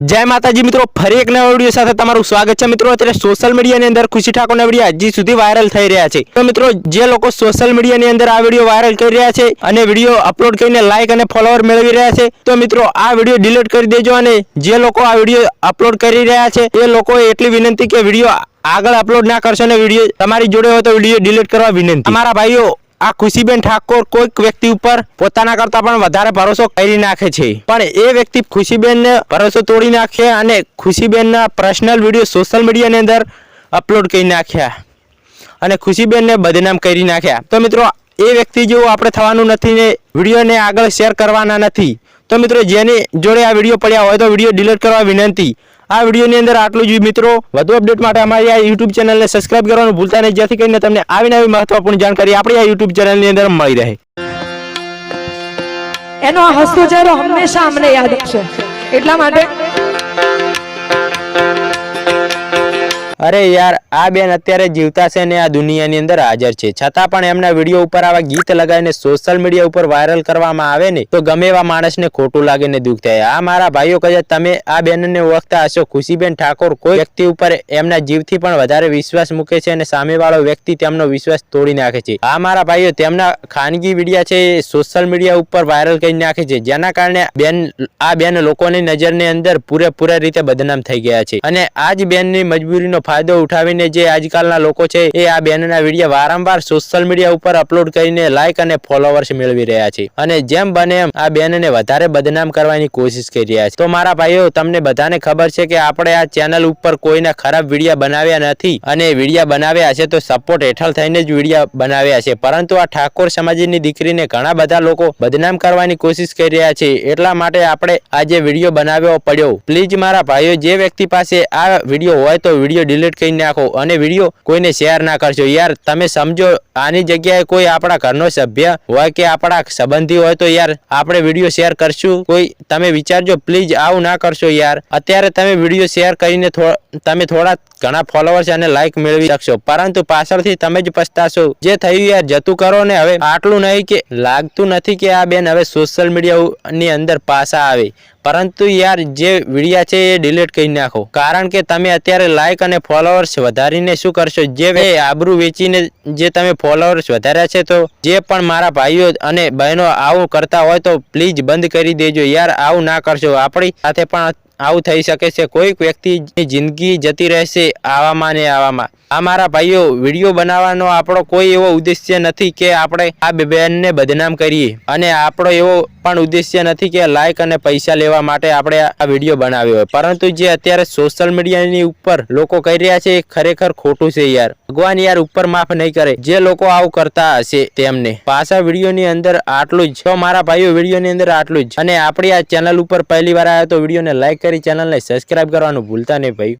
જય માતાજી મિત્રો, ફરી એક નવા વીડિયો સાથે તમારું સ્વાગત છે. મિત્રો, અત્યારે સોશિયલ મીડિયાની અંદર ખુશી ઠાકોરના વીડિયો હજી સુધી વાયરલ થઈ રહ્યા છે. તો મિત્રો, જે લોકો સોશિયલ મીડિયાની અંદર આ વીડિયો વાયરલ કરી રહ્યા છે અને વીડિયો અપલોડ કરીને લાઇક અને ફોલોવર મેળવી રહ્યા છે, તો મિત્રો, આ વીડિયો ડિલીટ કરી દેજો અને જે લોકો આ વીડિયો અપલોડ કરી રહ્યા છે, એ લોકોએ એટલી વિનંતી કે વીડિયો આગળ અપલોડ ના કરશો અને વીડિયો તમારી જોડે હોય તો વીડિયો ડિલીટ કરવા વિનંતી. અમારા ભાઈઓ આ ખુશીબેન ઠાકોર કોઈક વ્યક્તિ ઉપર પોતાના કરતા પણ વધારે ભરોસો કરી નાખે છે. પણ એ વ્યક્તિ ખુશીબેનને ભરોસો તોડી નાખે અને ખુશીબેનના પર્સનલ વીડિયો સોશિયલ મીડિયાની અંદર અપલોડ કરી નાખ્યા. અને ખુશીબેનને બદનામ કરી નાખ્યા. તો મિત્રો, એ વ્યક્તિ જેવું આપણે થવાનું નથી ને વિડીયોને આગળ શેર કરવાના નથી. તો મિત્રો, જેની જોડે આ વીડિયો પડ્યા હોય તો વીડિયો ડિલીટ કરવા વિનંતી. આ વિડીયોની અંદર આટલું જ. મિત્રો વધુ અપડેટ માટે અમારી આ યુટ્યુબ ચેનલને સબસ્ક્રાઇબ કરવાનું ભૂલતા નહીં. જેથી કરીને તમને આવી નવી મહત્વપૂર્ણ જાણકારી આપણી આ યુટ્યુબ ચેનલની અંદર મળી રહે. એનો હસતો ચહેરો હંમેશા અમને યાદ આવશે એટલા માટે અરે યાર આ બેન અત્યારે જીવતા છે ને આ દુનિયાની અંદર હાજર છે. છતાં પણ એમના વીડિયો ઉપર આવા ગીત લગાવીને સોશિયલ મીડિયા ઉપર વાયરલ કરવામાં આવે ને, તો ગમે એવા માણસને ખોટું લાગે ને દુઃખ થાય. આ મારા ભાઈઓ કહે તમે આ બેનને ઓળખતા હશો. ખુશીબેન ઠાકોર કોઈ વ્યક્તિ ઉપર એમના જીવથી પણ વધારે વિશ્વાસ મૂકે છે અને સામેવાળો વ્યક્તિ તેમનો વિશ્વાસ તોડી નાખે છે. આ મારા ભાઈઓ તેમના ખાનગી વિડીયા છે એ સોશિયલ મીડિયા ઉપર વાયરલ કરી નાખે છે. જેના કારણે બેન, આ બેન લોકોની નજરની અંદર પૂરેપૂરા રીતે બદનામ થઈ ગયા છે. અને આ જ બેનની મજબૂરીનો ફાયદો ઉઠાવીને જે આજકાલના લોકો છે એ આ બેનના વીડિયો વારંવાર સોશિયલ મીડિયા ઉપર અપલોડ કરીને લાઇક અને ફોલોવર્સ મેળવી રહ્યા છે. અને જેમ બને એમ આ બેનને વધારે બદનામ કરવાની કોશિશ કરી રહ્યા છે. તો મારા ભાઈઓ, તમને બધાને ખબર છે કે આપણે આ ચેનલ ઉપર કોઈના ખરાબ વીડિયો બનાવ્યા નથી અને વીડિયો બનાવ્યા છે તો સપોર્ટ હેઠળ થઈને જ વીડિયો બનાવ્યા છે. પરંતુ આ ઠાકોર સમાજની દીકરીને ઘણા બધા લોકો બદનામ કરવાની કોશિશ કરી રહ્યા છે. એટલા માટે આપણે આ જે વીડિયો બનાવ્યો પડ્યો. પ્લીઝ મારા ભાઈઓ, જે વ્યક્તિ પાસે આ વીડિયો હોય તો વીડિયો ડિલીટ કરી નાખો. અને વીડિયો કોઈને શેર ના કરશો. યાર, તમે સમજો, આની જગ્યાએ કોઈ આપણા ઘરનો સભ્ય હોય કે આપણા સંબંધી હોય તો યાર, આપણે વીડિયો શેર કરશું. કોઈ, તમે વિચારજો પ્લીઝ આવું ના કરશો યાર. અત્યારે તમે વીડિયો શેર કરીને તમે થોડા ઘણા ફોલોવર્સ અને લાઈક મેળવી શકશો. પરંતુ પાછળથી તમે જ પછતાશો જે થયું યાર, જતું કરો ને હવે. આટલું નહીં કે, લાગતું નથી કે આ બેન હવે સોશિયલ મીડિયાની અંદર પાછા આવે. પરંતુ યાર, જે વિડીયા છે એ ડિલીટ કરી નાખો. કારણ કે તમે અત્યારે લાઈક અને ફોલોવર્સ વધારીને શું કરશો? જે આબરૂ વેચીને જે તમે ફોલોવર્સ વધાર્યા છે તો જે પણ મારા ભાઈઓ અને બહેનો આવું કરતા હોય તો પ્લીઝ બંધ કરી દેજો. યાર આવું ના કરશો. આપણી સાથે પણ આવું થઈ શકે છે. કોઈક વ્યક્તિની જિંદગી જતી રહેશે આવામાં ને આવામાં. આ મારા ભાઈઓ વીડિયો બનાવવાનો આપણો કોઈ એવો ઉદ્દેશ્ય નથી કે આપણે આ બેનને બદનામ કરીએ. અને આપણો એવો પણ ઉદ્દેશ્ય નથી કે લાઈક અને પૈસા લેવા માટે આપણે આ વીડિયો બનાવ્યો હોય. પરંતુ જે અત્યારે સોશિયલ મીડિયાની ઉપર લોકો કહી રહ્યા છે એ ખરેખર ખોટું છે યાર. ભગવાન યાર ઉપર માફ નહીં કરે. જે લોકો આવું કરતા હશે તેમને. પાછા વિડીયોની અંદર આટલું જ. છો મારા ભાઈઓ વિડીયોની અંદર આટલું જ. અને આપણી આ ચેનલ ઉપર પહેલી વાર આવ્યા તો વિડીયોને લાઈક કરી ચેનલને સબસ્ક્રાઇબ કરવાનું ભૂલતા નહીં ભાઈ.